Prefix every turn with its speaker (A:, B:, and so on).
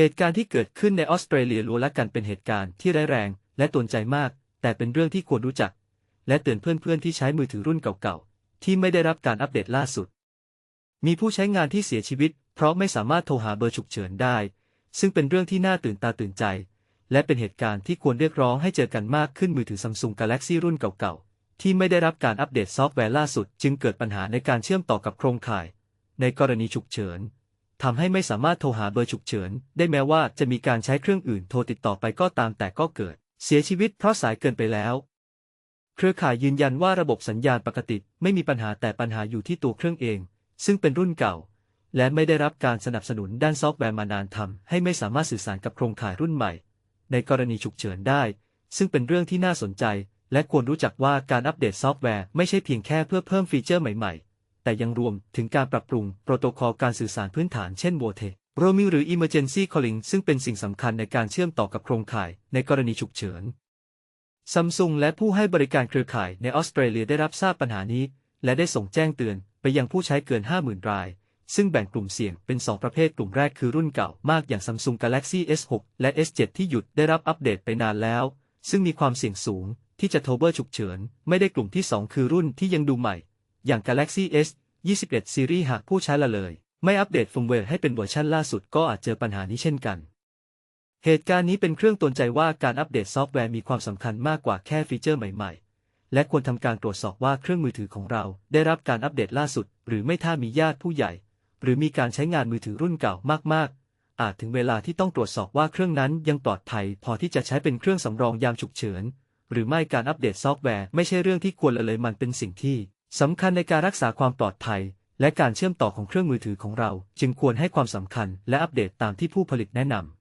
A: เหตุการณ์ที่เกิดขึ้นในออสเตรเลียล้วนและกันเป็นเหตุการณ์ที่ร้ายแรง และตวนใจมาก แต่เป็นเรื่องที่ควรรู้จัก และเตือนเพื่อนๆที่ใช้มือถือรุ่นเก่าๆ ที่ไม่ได้รับการอัปเดตล่าสุด มีผู้ใช้งานที่เสียชีวิต เพราะไม่สามารถโทรหาเบอร์ฉุกเฉินได้ ซึ่งเป็นเรื่องที่น่าตื่นตาตื่นใจ และเป็นเหตุการณ์ที่ควรเรียกร้องให้เจอกันมากขึ้นมือถือ Samsung Galaxy รุ่นเก่าๆ ที่ไม่ได้รับการอัปเดตซอฟต์แวร์ล่าสุด จึงเกิดปัญหาในการเชื่อมต่อกับโครงข่าย ในกรณีฉุกเฉิน ทำให้ไม่สามารถโทรหาเบอร์ฉุกเฉิน ได้แม้ว่าจะมีการใช้เครื่องอื่นโทรติดต่อไปก็ตามแต่ก็เกิด เสียชีวิตเพราะสายเกินไปแล้ว เครือข่ายยืนยันว่าระบบสัญญาณปกติไม่มีปัญหาแต่ปัญหาอยู่ที่ตัวเครื่องเอง ซึ่งเป็นรุ่นเก่า และไม่ได้รับการสนับสนุนด้านซอฟต์แวร์มานานทำให้ไม่สามารถสื่อสารกับโครงข่ายรุ่นใหม่ ในกรณีฉุกเฉินได้ ซึ่งเป็นเรื่องที่น่าสนใจ และควรรู้จักว่าการอัปเดตซอฟต์แวร์ไม่ใช่เพียงแค่เพื่อเพิ่มฟีเจอร์ใหม่ๆ แต่ยังรวมถึงการปรับปรุงโปรโตคอลการสื่อสารพื้นฐานเช่น VoLTE Roaming หรือ Emergency Calling ซึ่งเป็นสิ่งสำคัญในการเชื่อมต่อกับโครงข่ายในกรณีฉุกเฉินซัมซุงและผู้ให้บริการเครือข่ายในออสเตรเลียได้รับทราบปัญหานี้ และได้ส่งแจ้งเตือนไปยังผู้ใช้เกิน 50,000 ราย ซึ่งแบ่งกลุ่มเสี่ยงเป็น 2 ประเภทกลุ่มแรกคือรุ่นเก่ามากอย่าง Samsung Galaxy S6 และ S7 ที่หยุดได้รับอัปเดตไปนานแล้ว ซึ่งมีความเสี่ยงสูงที่จะโทรเบอร์ฉุกเฉิน ไม่ได้กลุ่มที่ 2 คือรุ่นที่ยังดูใหม่ อย่าง Galaxy S 21 Series หากผู้ใช้ละเลย ไม่อัปเดตเฟิร์มแวร์ให้เป็นเวอร์ชันล่าสุดก็อาจเจอปัญหานี้เช่นกัน เหตุการณ์นี้เป็นเครื่องตนใจว่าการอัปเดตซอฟต์แวร์มีความสำคัญมากกว่าแค่ฟีเจอร์ใหม่ ๆ และควรทำการตรวจสอบว่าเครื่องมือถือของเรา ได้รับการอัปเดตล่าสุด หรือไม่ถ้ามีญาติผู้ใหญ่ หรือมีการใช้งานมือถือรุ่นเก่ามากๆ อาจถึงเวลาที่ต้องตรวจสอบว่าเครื่องนั้นยังปลอดภัย พอที่จะใช้เป็นเครื่องสำรองยามฉุกเฉินหรือไม่การอัปเดตซอฟต์แวร์ไม่ใช่เรื่องที่ควรละเลยมันเป็นสิ่งที่ สำคัญในการรักษาความปลอดภัย และการเชื่อมต่อของเครื่องมือถือของเรา จึงควรให้ความสำคัญและอัปเดตตามที่ผู้ผลิตแนะนำ